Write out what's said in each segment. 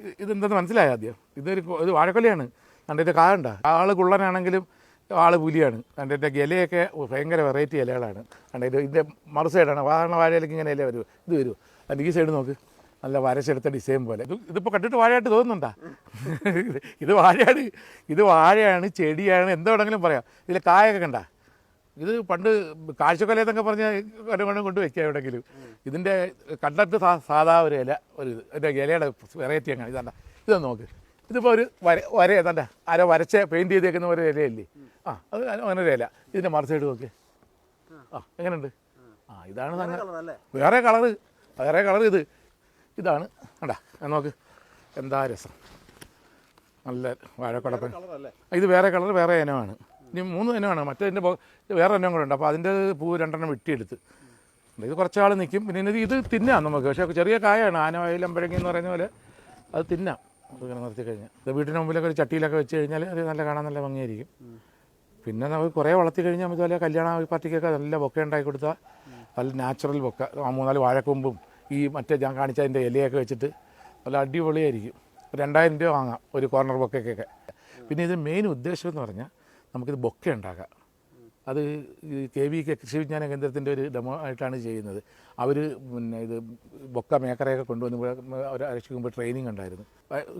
ഇത് ഇതെന്തെന്ന് മനസ്സിലായ ആദ്യം? ഇതൊരു ഇത് വാഴക്കൊലയാണ് കണ്ടിട്ട് കായണ്ട ആൾ കുള്ളനാണെങ്കിലും ആൾ പുലിയാണ്. കണ്ടിട്ട് ഗലയൊക്കെ ഭയങ്കര വെറൈറ്റി ഇലകളാണ്. കണ്ടിട്ട് ഇതിന്റെ മറു സൈഡാണ് വാഴയിലേക്ക് ഇങ്ങനെ ഇല വരും. ഇത് വരും. അതിന്റെ ഈ സൈഡ് നോക്ക്. നല്ല വരച്ചെടുത്ത ഡിസൈൻ പോലെ. ഇത് ഇതിപ്പോൾ കണ്ടിട്ട് വാഴയായിട്ട് തോന്നുന്നുണ്ടാ? ഇത് വാഴയാണ്. ഇത് വാഴയാണ് ചെടിയാണ് എന്തോടെങ്കിലും പറയാം. ഇതിൽ കായൊക്കെ കണ്ട? ഇത് പണ്ട് കാഴ്ചക്കൊലയെന്നൊക്കെ പറഞ്ഞ കൊണ്ടും കൊണ്ട് വെക്കുക എവിടെയെങ്കിലും. ഇതിന്റെ കണ്ടിട്ട് സാ- സാധാ ഒരു ഇല ഒരു ഇത്. എന്റെ ഇലയുടെ വെറൈറ്റി അങ്ങനെ ഇതാണ്ട. ഇതൊന്ന് നോക്ക്. ഇതിപ്പോൾ ഒരു വര വര ഏതാണ്ട അര വരച്ച പെയിന്റ് ചെയ്തേക്കുന്ന ഒരു ഇലയല്ലേ? ആ അത് അങ്ങനെ ഒരു ഇല. ഇതിന്റെ മറു സൈഡ് നോക്ക്. ആ എങ്ങനെയുണ്ട്? ആ ഇതാണ് വേറെ കളറ് വേറെ കളർ ഇത്. ഇതാണ്. കണ്ടാ നോക്ക്. എന്താ രസം. നല്ല വാഴക്കുടപ്പൻ. ഇത് വേറെ കളർ വേറെ ഇനമാണ്. ഇനി മൂന്ന് ഇനമാണ് മറ്റേതിന്റെ വേറെ ഇനം കൂടെ ഉണ്ട്. അപ്പോൾ അതിന്റെ പൂ രണ്ടെണ്ണം വെട്ടിയെടുത്ത്. ഇത് കുറച്ചാൾ നിൽക്കും പിന്നെ ഇത് ഇത് തിന്നാം നമുക്ക്. പക്ഷേ ചെറിയ കായാണ്. ആനവായിലമ്പഴങ്ങി എന്ന് പറയുന്ന പോലെ അത് തിന്നാം. അത് ഇങ്ങനെ നിർത്തി കഴിഞ്ഞാൽ ഇത് വീട്ടിന് മുമ്പിലൊക്കെ ഒരു ചട്ടിയിലൊക്കെ വെച്ച് കഴിഞ്ഞാൽ അത് നല്ല കാണാൻ നല്ല ഭംഗിയായിരിക്കും. പിന്നെ നമുക്ക് കുറേ വളർത്തി കഴിഞ്ഞാൽ നമുക്ക് അതുപോലെ കല്യാണ പാർട്ടിക്കൊക്കെ നല്ല ബൊക്ക ഉണ്ടാക്കി കൊടുത്താൽ നല്ല നാച്ചുറൽ ബൊക്ക. മൂന്നാൽ വാഴക്കൊമ്പും ഈ മറ്റേ ഞാൻ കാണിച്ച അതിന്റെ ഇലയൊക്കെ വെച്ചിട്ട് നല്ല അടിപൊളിയായിരിക്കും. രണ്ടായിരം രൂപ വാങ്ങാം ഒരു കോർണർ ബൊക്കയ്ക്കൊക്കെ പിന്നെ ഇത് മെയിൻ ഉദ്ദേശം എന്ന് പറഞ്ഞാൽ നമുക്കിത് ബൊക്ക ഉണ്ടാക്കാം. അത് കെ വി കെ കൃഷി വിജ്ഞാന കേന്ദ്രത്തിന്റെ ഒരു ഡെമോ ആയിട്ടാണ് ചെയ്യുന്നത്. അവർ പിന്നെ ഇത് ബൊക്ക മേക്കറയൊക്കെ കൊണ്ടുവന്ന് ഒരാഴ്ച മുമ്പ് ട്രെയിനിങ് ഉണ്ടായിരുന്നു.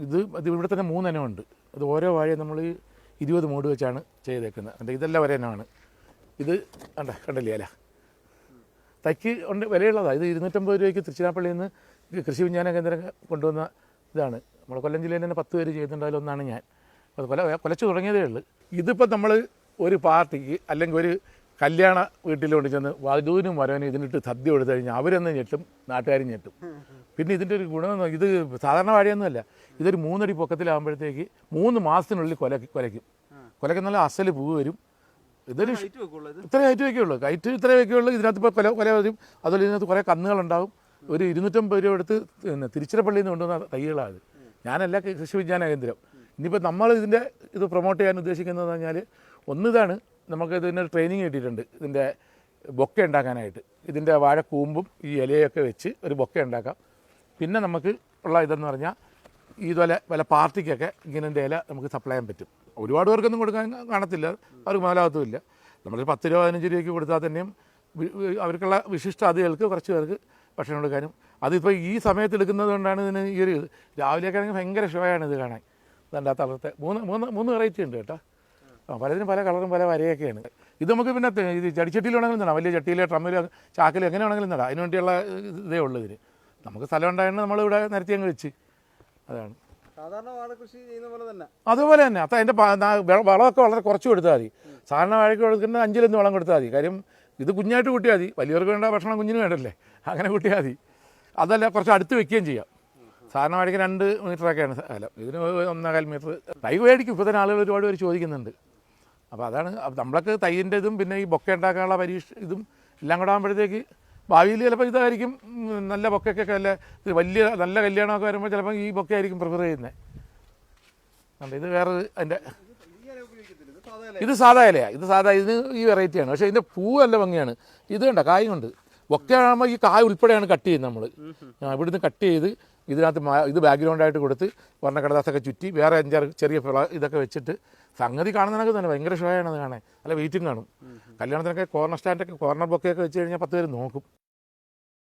ഇത് ഇത് ഇവിടെ തന്നെ മൂന്നെണ്ണമുണ്ട്. അത് ഓരോ വാഴയും നമ്മൾ ഇരുപത് മൂട് വെച്ചാണ് ചെയ്തേക്കുന്നത്. കണ്ടോ? ഇതെല്ലാം ഒരെണ്ണമാണ്. ഇത് കണ്ട? കണ്ടല്ലേ അല്ല തൈക്ക് ഉണ്ട് വിലയുള്ളതാണ് ഇത് ഇരുന്നൂറ്റമ്പത് രൂപയ്ക്ക് തിരുച്ചിരാപ്പള്ളിയിൽ നിന്ന് കൃഷി വിജ്ഞാന കേന്ദ്രം കൊണ്ടുവന്ന ഇതാണ്. നമ്മുടെ കൊല്ലം ജില്ലയിൽ തന്നെ പത്ത് പേര് ചെയ്യുന്നുണ്ട് അതിലൊന്നാണ് ഞാൻ. അത് കൊല കൊലച്ചു തുടങ്ങിയതേ ഉള്ളൂ. ഇതിപ്പോൾ നമ്മൾ ഒരു പാർട്ടിക്ക് അല്ലെങ്കിൽ ഒരു കല്യാണ വീട്ടിൽ കൊണ്ട് ചെന്ന് വധുവിനും വരവനും ഇതിനിട്ട് സദ്യ കൊടുത്തു കഴിഞ്ഞാൽ അവരൊന്ന് ഞെട്ടും നാട്ടുകാരും ഞെട്ടും. പിന്നെ ഇതിന്റെ ഒരു ഗുണമെന്ന് ഇത് സാധാരണ വാഴയൊന്നുമല്ല. ഇതൊരു മൂന്നടി പൊക്കത്തിലാകുമ്പോഴത്തേക്ക് മൂന്ന് മാസത്തിനുള്ളിൽ കൊല കൊലയ്ക്കും. കൊലയ്ക്കുന്ന അസൽ പൂവ് വരും. ഇതൊരു ഇത്രയും ഇത്രേ ഹൈറ്റ് വയ്ക്കുള്ളൂ ഹൈറ്റ് ഇത്രയും വയ്ക്കുള്ളൂ ഇതിനകത്ത് ഇപ്പോൾ കൊല കൊല വരും. അതുപോലെ ഇതിനകത്ത് കുറേ കന്നുകളുണ്ടാവും. ഒരു ഇരുന്നൂറ്റമ്പത് രൂപ എടുത്ത് പിന്നെ തിരുച്ചിറപ്പള്ളിയിൽ നിന്ന് കൊണ്ടുവന്ന തൈകളാണ് ഞാനല്ല കൃഷി വിജ്ഞാന കേന്ദ്രം. ഇനിയിപ്പോൾ നമ്മൾ ഇതിന്റെ ഇത് പ്രൊമോട്ട് ചെയ്യാൻ ഉദ്ദേശിക്കുന്നത് പറഞ്ഞാൽ ഒന്നിതാണ് നമുക്ക് ഇതിന് ട്രെയിനിങ് കിട്ടിയിട്ടുണ്ട്. ഇതിന്റെ ബൊക്ക ഉണ്ടാക്കാനായിട്ട്. ഇതിന്റെ വാഴക്കൂമ്പും ഈ ഇലയൊക്കെ വെച്ച് ഒരു ബൊക്ക ഉണ്ടാക്കാം. പിന്നെ നമുക്ക് ഉള്ള ഇതെന്ന് പറഞ്ഞാൽ ഇതുപോലെ വല്ല പാർട്ടിക്കൊക്കെ ഇങ്ങനെ ഇല നമുക്ക് സപ്ലൈ ചെയ്യാൻ പറ്റും. ഒരുപാട് പേർക്കൊന്നും കൊടുക്കാൻ കാണത്തില്ല. അവർക്ക് മുതലാകത്തുമില്ല നമ്മൾ പത്ത് രൂപ പതിനഞ്ച് രൂപയ്ക്ക് കൊടുത്താൽ തന്നെയും അവർക്കുള്ള വിശിഷ്ട അതികൾക്ക് കുറച്ച് പേർക്ക് ഭക്ഷണം കൊടുക്കാനും. അതിപ്പോൾ ഈ സമയത്ത് എടുക്കുന്നത് കൊണ്ടാണ് ഇതിന് ഈ ഒരു രാവിലെയൊക്കെ ആണെങ്കിൽ ഭയങ്കര ഷോയാണ് ഇത് കാണാൻ. ആ തളർത്തെ മൂന്ന് മൂന്ന് മൂന്ന് വെറൈറ്റി ഉണ്ട് കേട്ടോ. ആ പലതിനും പല കളറും പല വരയൊക്കെയാണ് ഇത് നമുക്ക് പിന്നെ ഇത് ചടിച്ചട്ടിയിൽ വേണമെങ്കിലും നടാം. വലിയ ചട്ടിയിലോ ട്രമ്മിലോ ചാക്കിലോ എങ്ങനെ വേണമെങ്കിലും നടാം. അതിന് വേണ്ടിയുള്ള ഇതേ ഉള്ളൂ ഇതിന്. നമുക്ക് സ്ഥലം നമ്മൾ നമ്മളിവിടെ നിരത്തി അങ്ങ് വെച്ച്. അതാണ്. സാധാരണ വാഴ കൃഷി ചെയ്യുന്ന പോലെ തന്നെ. അതുപോലെ തന്നെ. അപ്പം അതിന്റെ വളമൊക്കെ വളരെ കുറച്ച് കൊടുത്താൽ മതി. സാധാരണ വാഴയ്ക്ക് കൊടുക്കുന്ന അഞ്ചിലൊന്ന് വളം കൊടുത്താൽ മതി. കാര്യം ഇത് കുഞ്ഞായിട്ട് കൂട്ടിയാൽ മതി. വലിയവർക്ക് വേണ്ട ഭക്ഷണം കുഞ്ഞിന് വേണ്ടല്ലേ? അങ്ങനെ കൂട്ടിയാൽ മതി. അതല്ല കുറച്ച് അടുത്ത് വെക്കുകയും ചെയ്യാം. സാധാരണ വാഴയ്ക്ക് രണ്ട് മീറ്ററൊക്കെയാണ് സ്ഥലം ഇതിന് ഒന്നേകാൽ മീറ്റർ. തൈ മേടിക്കും. ഇപ്പോൾ തന്നെ ആളുകൾ ഒരുപാട് പേര് ചോദിക്കുന്നുണ്ട്. അപ്പോൾ അതാണ് നമ്മളൊക്കെ തൈന്റെ ഇതും പിന്നെ ഈ ബൊക്ക ഉണ്ടാക്കാനുള്ള പരീക്ഷ ഇതും എല്ലാം കൂടെ ആകുമ്പോഴത്തേക്ക് ഭാവിയിൽ ചിലപ്പോൾ ഇതായിരിക്കും നല്ല ബൊക്കൊക്കെ അല്ല വലിയ നല്ല കല്യാണമൊക്കെ വരുമ്പോൾ ചിലപ്പോൾ ഈ ബൊക്കെ ആയിരിക്കും പ്രിഫർ ചെയ്യുന്നത് കണ്ടോ, ഇത് വേറെ അതിന്റെ ഇത് സാധാ ഇലയാണ് ഇത് സാധാ ഇതിന് ഈ വെറൈറ്റിയാണ് പക്ഷേ ഇതിന്റെ പൂ നല്ല ഭംഗിയാണ്. ഇത് കണ്ട കായും കൊണ്ട്. ബൊക്കെയാകുമ്പോൾ ഈ കായ ഉൾപ്പെടെയാണ് കട്ട് ചെയ്യുന്നത് നമ്മൾ ഇവിടുന്ന് കട്ട് ചെയ്ത് ഇതിനകത്ത് ഇത് ബാക്ക്ഗ്രൗണ്ടായിട്ട് കൊടുത്ത് വർണക്കടലാസൊക്കെ ചുറ്റി വേറെ അഞ്ചാറ് ചെറിയ ഇതൊക്കെ വെച്ചിട്ട് സംഗതി കാണുന്നതിനൊക്കെ തന്നെ ഭയങ്കര ഷോയാണ് അത് കാണാൻ. നല്ല വെയിറ്റും കാണും. കല്യാണത്തിനൊക്കെ കോർണർ സ്റ്റാൻഡൊക്കെ കോർണർ ബൊക്കെയൊക്കെ വെച്ച് കഴിഞ്ഞാൽ പത്ത് പേര് നോക്കും.